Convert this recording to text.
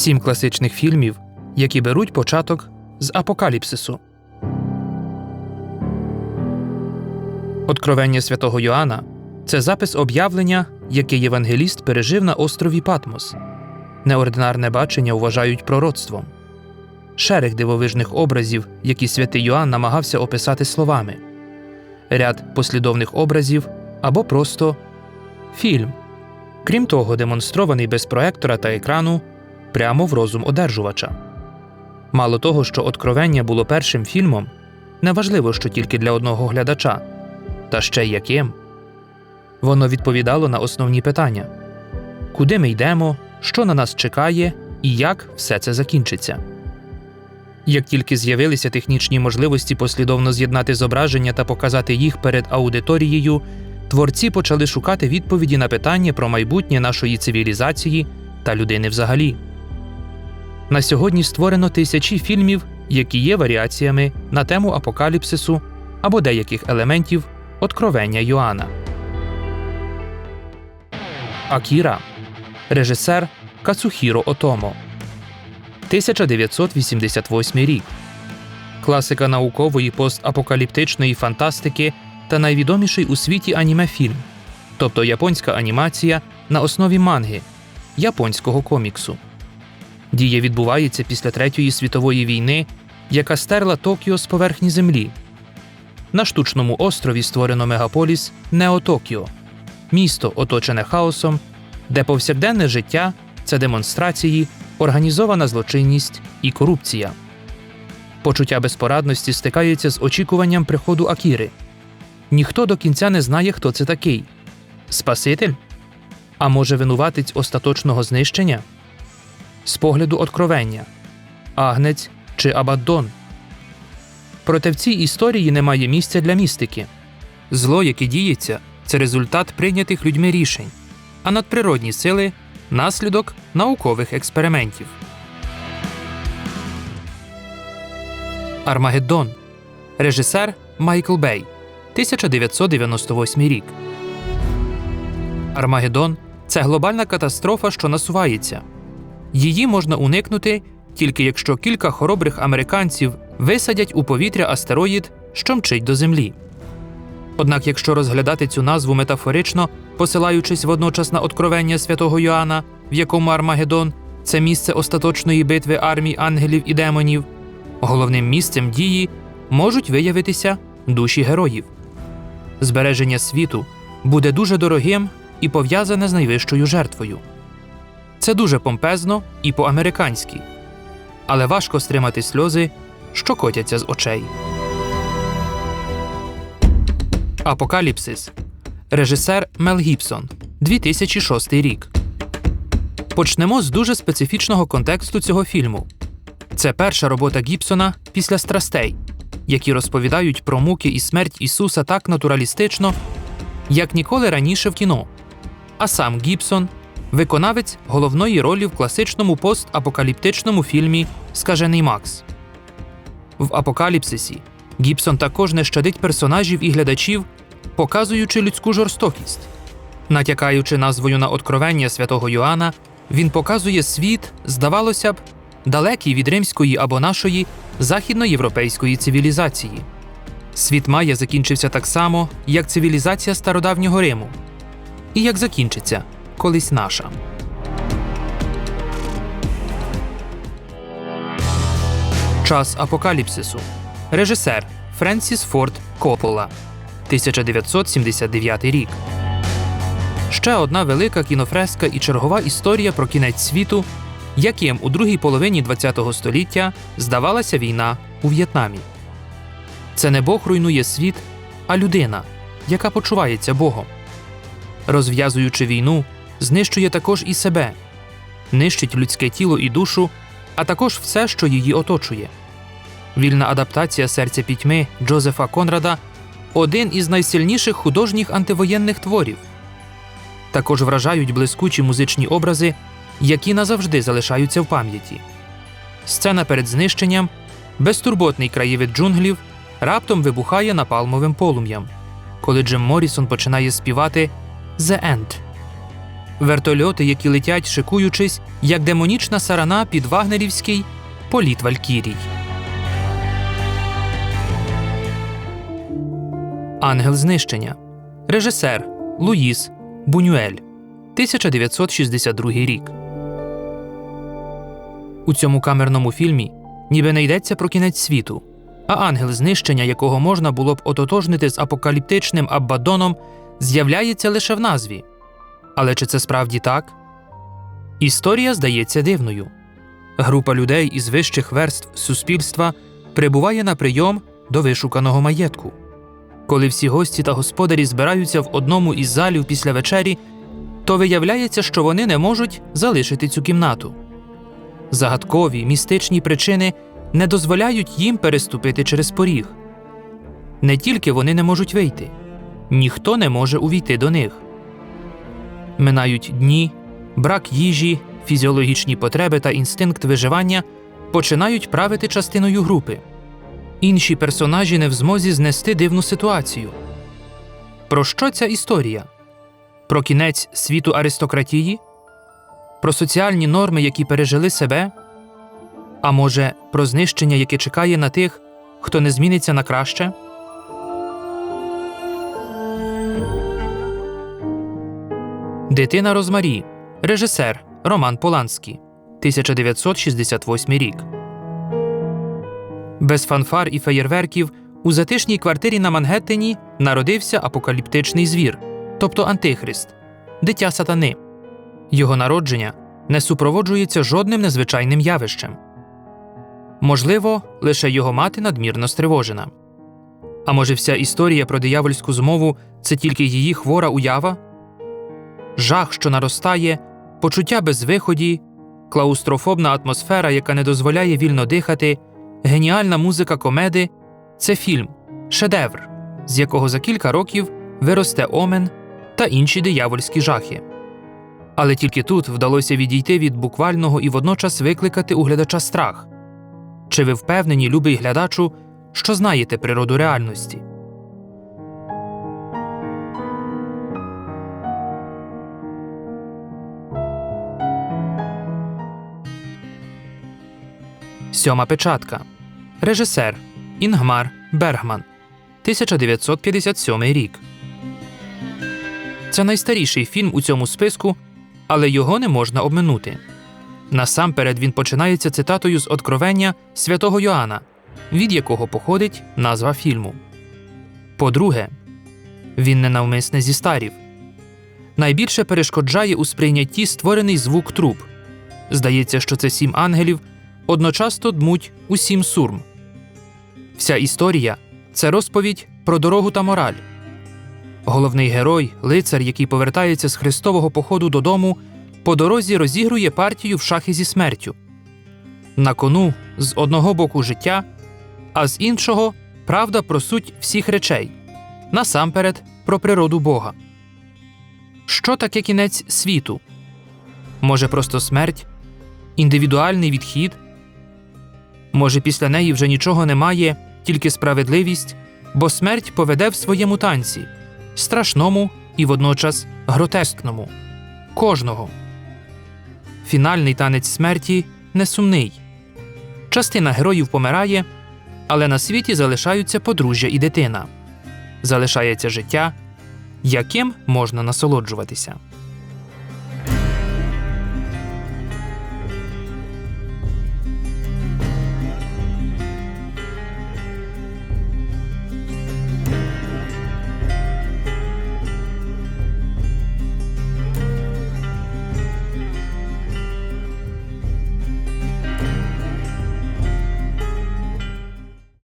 Сім класичних фільмів, які беруть початок з апокаліпсису. Откровення святого Йоанна це запис об'явлення, яке євангеліст пережив на острові Патмос. Неординарне бачення вважають пророцтвом. Шерех дивовижних образів, які святий Йоанн намагався описати словами, ряд послідовних образів або просто фільм. Крім того, демонстрований без проектора та екрану прямо в розум одержувача. Мало того, що Откровення було першим фільмом, неважливо, що тільки для одного глядача, та ще яким. Воно відповідало на основні питання: куди ми йдемо, що на нас чекає і як все це закінчиться. Як тільки з'явилися технічні можливості послідовно з'єднати зображення та показати їх перед аудиторією, творці почали шукати відповіді на питання про майбутнє нашої цивілізації та людини взагалі. На сьогодні створено тисячі фільмів, які є варіаціями на тему апокаліпсису або деяких елементів Откровення Йоанна. Акіра режисер Кацухіро Отомо 1988 рік. Класика наукової постапокаліптичної фантастики та найвідоміший у світі аніме-фільм, тобто японська анімація на основі манги японського коміксу. Дія відбувається після Третьої світової війни, яка стерла Токіо з поверхні землі. На штучному острові створено мегаполіс Неотокіо, місто, оточене хаосом, де повсякденне життя це демонстрації, організована злочинність і корупція. Почуття безпорадності стикається з очікуванням приходу Акіри. Ніхто до кінця не знає, хто це такий Спаситель? А може, винуватець остаточного знищення? З погляду откровення Агнець чи Абаддон. Проте в цій історії немає місця для містики. Зло, яке діється, це результат прийнятих людьми рішень, а надприродні сили наслідок наукових експериментів. Армагеддон. Режисер Майкл Бей. 1998 рік. Армагеддон це глобальна катастрофа, що насувається. Її можна уникнути тільки якщо кілька хоробрих американців висадять у повітря астероїд, що мчить до Землі. Однак, якщо розглядати цю назву метафорично, посилаючись водночас на откровення святого Йоанна, в якому Армагеддон це місце остаточної битви армій ангелів і демонів, головним місцем дії можуть виявитися душі героїв. Збереження світу буде дуже дорогим і пов'язане з найвищою жертвою. Це дуже помпезно і по-американськи, але важко стримати сльози, що котяться з очей. Апокаліпсис. Режисер Мел Гібсон. 2006 рік. Почнемо з дуже специфічного контексту цього фільму. Це перша робота Гібсона після страстей, які розповідають про муки і смерть Ісуса так натуралістично, як ніколи раніше в кіно. А сам Гібсон виконавець головної ролі в класичному постапокаліптичному фільмі Скажений Макс. В апокаліпсисі Гібсон також не щадить персонажів і глядачів, показуючи людську жорстокість. Натякаючи назвою на откровення святого Йоанна, він показує світ, здавалося б, далекий від римської або нашої західноєвропейської цивілізації. Світ Майя закінчився так само, як цивілізація стародавнього Риму, і як закінчиться колись наша. Час апокаліпсису. Режисер Френсіс Форд Коппола 1979 рік. Ще одна велика кінофреска і чергова історія про кінець світу, яким у другій половині ХХ століття здавалася війна у В'єтнамі. Це не Бог руйнує світ, а людина, яка почувається Богом. Розв'язуючи війну, знищує також і себе, нищить людське тіло і душу, а також все, що її оточує. Вільна адаптація серця пітьми Джозефа Конрада один із найсильніших художніх антивоєнних творів. Також вражають блискучі музичні образи, які назавжди залишаються в пам'яті. Сцена перед знищенням, безтурботний краєвид джунглів раптом вибухає напалмовим полум'ям, коли Джим Морісон починає співати «The End». Вертольоти, які летять, шикуючись, як демонічна сарана під вагнерівський політ Валькірій. Ангел знищення. Режисер Луїс Бунюель. 1962 рік. У цьому камерному фільмі ніби не йдеться про кінець світу, а ангел знищення, якого можна було б ототожнити з апокаліптичним Аббадоном, з'являється лише в назві. Але чи це справді так? Історія здається дивною. Група людей із вищих верств суспільства прибуває на прийом до вишуканого маєтку. Коли всі гості та господарі збираються в одному із залів після вечері, то виявляється, що вони не можуть залишити цю кімнату. Загадкові містичні причини не дозволяють їм переступити через поріг. Не тільки вони не можуть вийти, ніхто не може увійти до них. Минають дні, брак їжі, фізіологічні потреби та інстинкт виживання починають правити частиною групи. Інші персонажі не в змозі знести дивну ситуацію. Про що ця історія? Про кінець світу аристократії? Про соціальні норми, які пережили себе? А може, про знищення, яке чекає на тих, хто не зміниться на краще? Дитина Розмарі. Режисер Роман Поланський. 1968 рік. Без фанфар і феєрверків у затишній квартирі на Мангеттені народився апокаліптичний звір, тобто Антихрист, дитя сатани. Його народження не супроводжується жодним незвичайним явищем. Можливо, лише його мати надмірно стривожена. А може, вся історія про диявольську змову це тільки її хвора уява? Жах, що наростає, почуття безвиході, клаустрофобна атмосфера, яка не дозволяє вільно дихати, геніальна музика комеди це фільм, шедевр, з якого за кілька років виросте омен та інші диявольські жахи. Але тільки тут вдалося відійти від буквального і водночас викликати у глядача страх. Чи ви впевнені, любий глядачу, що знаєте природу реальності? Сьома печатка. Режисер Інгмар Бергман. 1957 рік. Це найстаріший фільм у цьому списку, але його не можна обминути. Насамперед він починається цитатою з Откровення святого Йоанна, від якого походить назва фільму. По-друге, він ненавмисне зі старів. Найбільше перешкоджає у сприйнятті створений звук труб. Здається, що це сім ангелів одночасно дмуть у сім сурм. Вся історія це розповідь про дорогу та мораль. Головний герой, лицар, який повертається з хрестового походу додому, по дорозі розігрує партію в шахи зі смертю. На кону з одного боку життя, а з іншого правда про суть всіх речей, насамперед про природу Бога. Що таке кінець світу? Може, просто смерть, індивідуальний відхід? Може, після неї вже нічого немає, тільки справедливість, бо смерть поведе в своєму танці, страшному і водночас гротескному, кожного. Фінальний танець смерті несумний. Частина героїв помирає, але на світі залишаються подружжя і дитина. Залишається життя, яким можна насолоджуватися.